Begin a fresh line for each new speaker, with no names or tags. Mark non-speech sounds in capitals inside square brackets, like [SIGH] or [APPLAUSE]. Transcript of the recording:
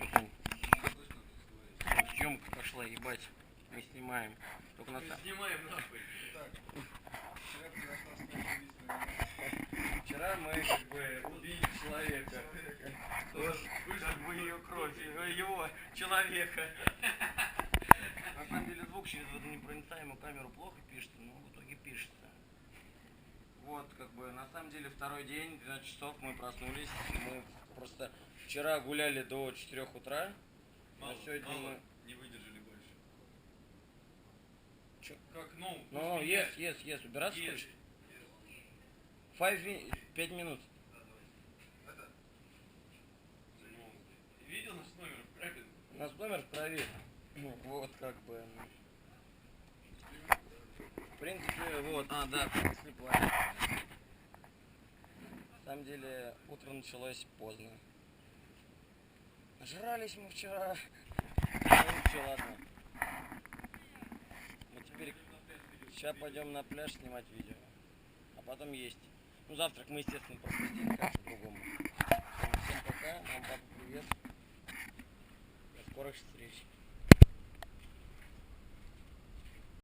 Сегодня съемка пошла, ебать. Мы снимаем. Только на
Снимаем нахуй.
Вчера мы как бы убили человека. Вот, как бы ее кровь, э, его человека. На самом деле звук через эту непроницаемую камеру плохо пишется, но в итоге пишется. Вот, как бы, на самом деле второй день, 12 часов мы проснулись. Мы просто вчера гуляли до 4 утра.
Мало,
а сегодня
мало,
мы...
не выдержали больше.
Чё?
Как, ну,
Ну, yes, yes, yes, убираться
Yes.
хочешь? Five mi- пять минут.
Ну, видел наш номер, правильно?
У нас номер проверен. Ну, [CLEARS THROAT] Вот как бы. В принципе, вот, а, да, принесли платье. Самом деле, утро началось поздно. Нажрались мы вчера. Ну, ничего, ладно. Мы теперь сейчас пойдем на пляж снимать видео. А потом есть. Ну, завтрак мы, естественно, пропустили, как по-другому. Всем пока, вам привет. До скорых встреч.